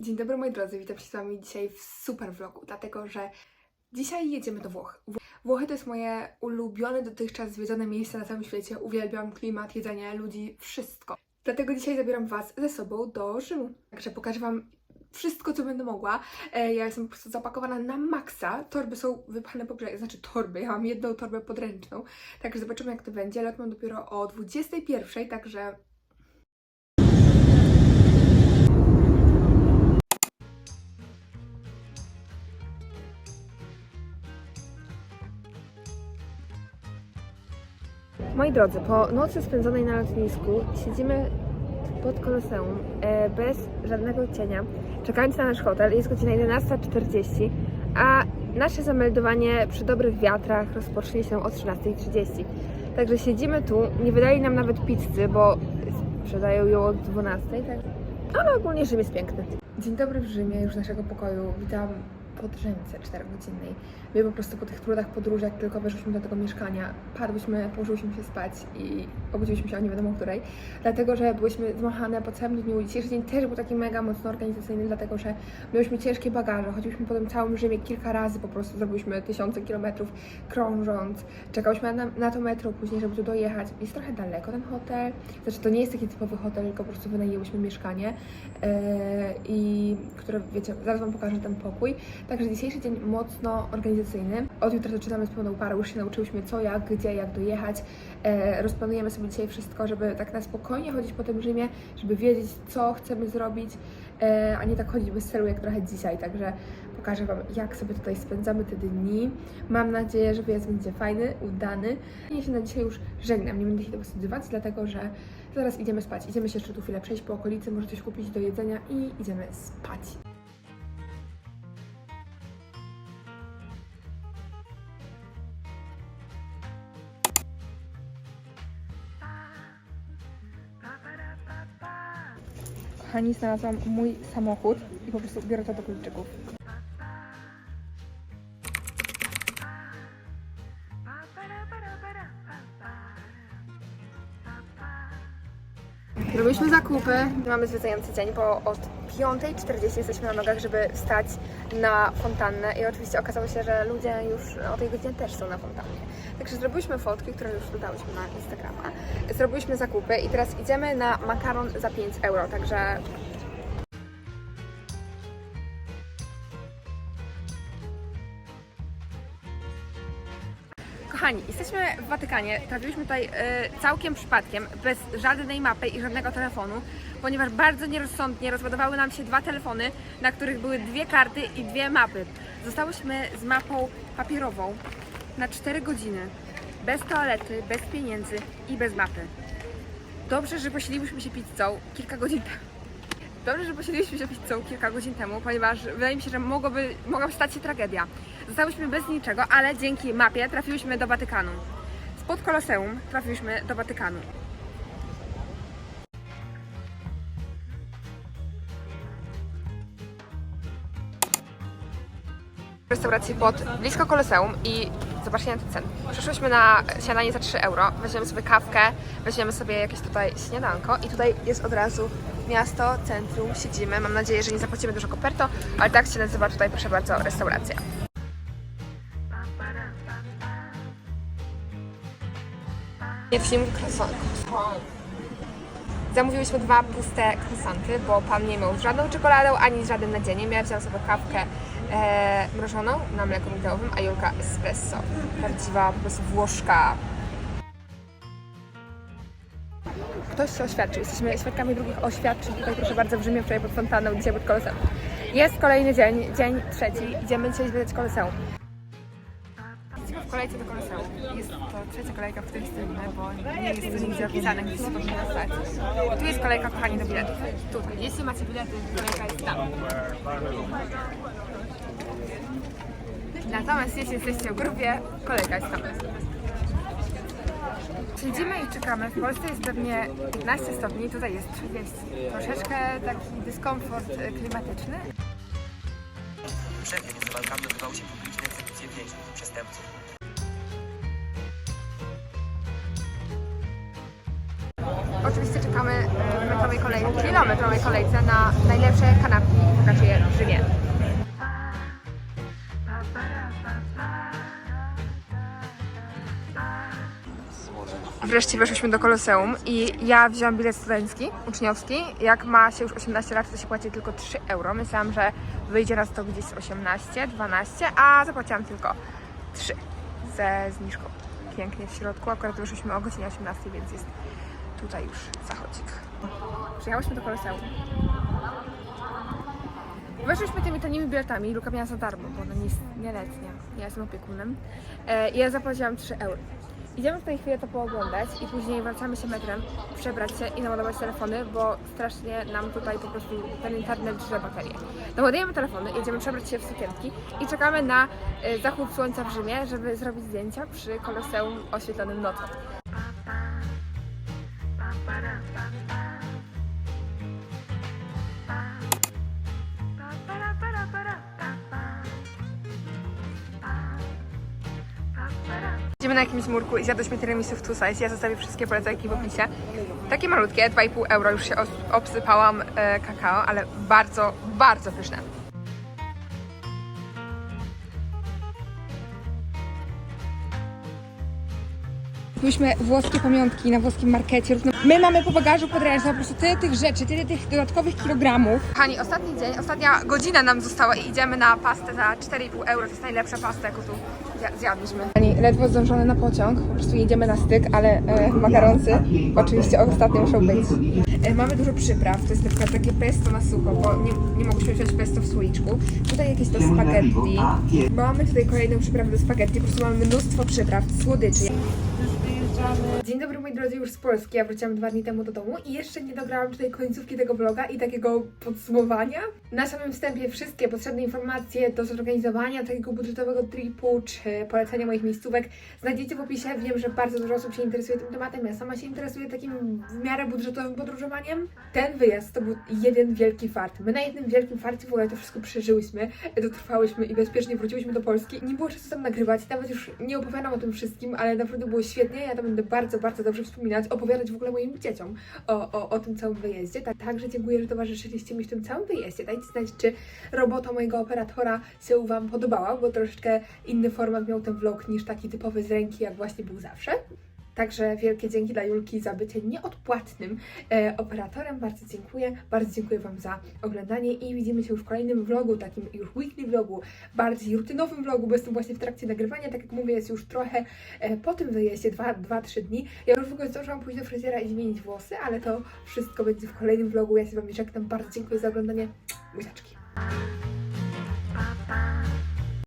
Dzień dobry moi drodzy, witam się z Wami dzisiaj w super vlogu, dlatego że dzisiaj jedziemy do Włoch. Wł- Włochy to jest moje ulubione dotychczas zwiedzone miejsce na całym świecie. Uwielbiam klimat, jedzenie, ludzi, wszystko. Dlatego dzisiaj zabieram Was ze sobą do Rzymu. Także pokażę Wam wszystko, co będę mogła. E, Ja jestem po prostu zapakowana na maksa. Torby są wypchane po brzegu, znaczy torby. Ja mam jedną torbę podręczną. Także zobaczymy, jak to będzie. Lot mam dopiero o 21.00, także Moi drodzy, po nocy spędzonej na lotnisku siedzimy pod koloseum e, bez żadnego cienia, czekając na nasz hotel. Jest godzina 11.40, a nasze zameldowanie przy dobrych wiatrach rozpocznie się o 13.30. Także siedzimy tu, nie wydali nam nawet pizzy, bo sprzedają ją od 12.00, tak? ale ogólnie Rzym jest piękny. Dzień dobry w Rzymie, już z naszego pokoju. Witam po drzemce 4-godzinnej. My po prostu po tych trudach podróży, jak tylko weszliśmy do tego mieszkania, padłyśmy, położyłyśmy się spać i obudziłyśmy się o nie wiadomo której, dlatego że byłyśmy zmachane po całym dniu. Dzisiejszy dzień też był taki mega mocno organizacyjny, dlatego że miałyśmy ciężkie bagaże, chodziliśmy po tym całym Rzymie kilka razy, po prostu zrobiliśmy tysiące kilometrów krążąc, czekałyśmy na, na to metro później, żeby tu dojechać. Jest trochę daleko ten hotel, znaczy to nie jest taki typowy hotel, tylko po prostu wynajęłyśmy mieszkanie e, i które, wiecie, zaraz Wam pokażę ten pokój. Także dzisiejszy dzień mocno organizacyjny. Od jutra zaczynamy z pełną parą, już się nauczyłyśmy co, jak, gdzie, jak dojechać. E, rozplanujemy sobie dzisiaj wszystko, żeby tak na spokojnie chodzić po tym Rzymie, żeby wiedzieć, co chcemy zrobić, e, a nie tak chodzić bez celu, jak trochę dzisiaj. Także pokażę Wam, jak sobie tutaj spędzamy te dni. Mam nadzieję, że wyjazd będzie fajny, udany. Ja się na dzisiaj już żegnam, nie będę się tego wstydywać, dlatego że zaraz idziemy spać. Idziemy się jeszcze tu chwilę przejść po okolicy, może coś kupić do jedzenia i idziemy spać. Kochani, znalazłam mój samochód i po prostu biorę to do kluczyków. Robiliśmy zakupy, mamy zwiedzający dzień, bo od 5.40 jesteśmy na nogach, żeby wstać na fontannę i oczywiście okazało się, że ludzie już o tej godzinie też są na fontannie. Także zrobiliśmy fotki, które już dodałyśmy na Instagrama. Zrobiliśmy zakupy i teraz idziemy na makaron za 5 euro, także Kochani, jesteśmy w Watykanie. Trafiliśmy tutaj y, całkiem przypadkiem, bez żadnej mapy i żadnego telefonu, ponieważ bardzo nierozsądnie rozładowały nam się dwa telefony, na których były dwie karty i dwie mapy. Zostałyśmy z mapą papierową na 4 godziny, bez toalety, bez pieniędzy i bez mapy. Dobrze, że posiliłyśmy się pizzą kilka godzin temu. Dobrze, że posiliśmy się pizzą kilka godzin temu, ponieważ wydaje mi się, że mogłoby, mogłaby stać się tragedia. Zostałyśmy bez niczego, ale dzięki mapie trafiłyśmy do Watykanu. Spod Koloseum trafiłyśmy do Watykanu. Restauracji pod blisko Koloseum i zobaczcie na ten cen. Przyszłyśmy na śniadanie za 3 euro, weźmiemy sobie kawkę, weźmiemy sobie jakieś tutaj śniadanko i tutaj jest od razu miasto, centrum, siedzimy. Mam nadzieję, że nie zapłacimy dużo koperto, ale tak się nazywa tutaj, proszę bardzo, restauracja. Nie film croissant. Zamówiłyśmy dwa puste croissanty, bo pan nie miał z żadną czekoladą ani z żadnym nadzieniem. Ja wziąłam sobie kawkę e, mrożoną na mleku migdałowym, a Julka espresso. Prawdziwa po prostu włoszka. Ktoś się oświadczył. Jesteśmy świadkami drugich oświadczeń tutaj, proszę bardzo, w Rzymie, wczoraj pod fontanną, dzisiaj pod Koloseum. Jest kolejny dzień, dzień trzeci. Idziemy dzisiaj zwiedzać Koloseum. Kolejce do Koloseum. Jest to trzecia kolejka, w której stoimy, bo nie jest to nigdzie opisane, gdzie się powinno stać. Tu jest kolejka, kochani, do biletów. Tutaj. Jeśli macie bilety, kolejka jest tam. Natomiast jeśli jesteście w grupie, kolejka jest tam. Siedzimy i czekamy. W Polsce jest pewnie 15 stopni, tutaj jest 30. Troszeczkę taki dyskomfort klimatyczny. Między walkami odbywały się publiczne egzekucje więźniów, przestępców. Czekamy e, w metrowej kolejce, kilometrowej kolejce na najlepsze kanapki w pokażę je w. Wreszcie weszliśmy do Koloseum i ja wziąłam bilet studencki, uczniowski. Jak ma się już 18 lat, to się płaci tylko 3 euro. Myślałam, że wyjdzie nas to gdzieś z 18, 12, a zapłaciłam tylko 3 ze zniżką. Pięknie w środku. Akurat wyszliśmy o godzinie 18, więc jest tutaj już zachodzik. Przyjechałyśmy do Koloseum. Weszliśmy tymi tanimi biletami, Luka miała za darmo, bo ona nie jest nieletnia. Ja jestem opiekunem. E, ja zapłaciłam 3 euro. Idziemy w tej chwili to pooglądać i później wracamy się metrem, przebrać się i naładować telefony, bo strasznie nam tutaj po prostu ten internet żre baterie. Naładujemy telefony, jedziemy przebrać się w sukienki i czekamy na e, zachód słońca w Rzymie, żeby zrobić zdjęcia przy Koloseum oświetlonym nocą. Idziemy na jakimś murku i zjadłyśmy tiramisu w Two Size. Ja zostawię wszystkie polecajki w opisie. Takie malutkie, 2,5 euro, już się obsypałam e, kakao, ale bardzo, bardzo pyszne. Kupiliśmy włoskie pamiątki na włoskim markecie. My mamy po bagażu podręczny po prostu tyle tych rzeczy, tyle tych dodatkowych kilogramów. Kochani, ostatni dzień, ostatnia godzina nam została i idziemy na pastę za 4,5 euro. To jest najlepsza pasta, jaką tu zjadliśmy. Kochani, ledwo zdążone na pociąg, po prostu jedziemy na styk, ale e, oczywiście ostatnie muszą być. E, mamy dużo przypraw, to jest na przykład takie pesto na sucho, bo nie, nie mogliśmy wziąć pesto w słoiczku. Tutaj jakieś to spaghetti. Mamy tutaj kolejną przyprawę do spaghetti, po prostu mamy mnóstwo przypraw, słodyczy. Dzień dobry moi drodzy, już z Polski. Ja wróciłam dwa dni temu do domu i jeszcze nie dograłam tutaj końcówki tego vloga i takiego podsumowania. Na samym wstępie wszystkie potrzebne informacje do zorganizowania takiego budżetowego tripu czy polecenia moich miejscówek znajdziecie w opisie. Wiem, że bardzo dużo osób się interesuje tym tematem. Ja sama się interesuję takim w miarę budżetowym podróżowaniem. Ten wyjazd to był jeden wielki fart. My na jednym wielkim farcie w ogóle to wszystko przeżyłyśmy, dotrwałyśmy i bezpiecznie wróciłyśmy do Polski. Nie było czasu tam nagrywać, nawet już nie opowiadam o tym wszystkim, ale naprawdę było świetnie. Ja to będę bardzo, bardzo dobrze wspominać, opowiadać w ogóle moim dzieciom o, o, o tym całym wyjeździe. Tak, także dziękuję, że towarzyszyliście mi w tym całym wyjeździe. Znać, czy robota mojego operatora się Wam podobała, bo troszeczkę inny format miał ten vlog niż taki typowy z ręki, jak właśnie był zawsze. Także wielkie dzięki dla Julki za bycie nieodpłatnym e, operatorem. Bardzo dziękuję. Bardzo dziękuję Wam za oglądanie i widzimy się już w kolejnym vlogu, takim już weekly vlogu, bardziej rutynowym vlogu, bo jestem właśnie w trakcie nagrywania. Tak jak mówię, jest już trochę e, po tym wyjeździe, 2-3 dni. Ja już w ogóle zdążyłam pójść do fryzjera i zmienić włosy, ale to wszystko będzie w kolejnym vlogu. Ja się Wam żegnam. Bardzo dziękuję za oglądanie. Buziaczki.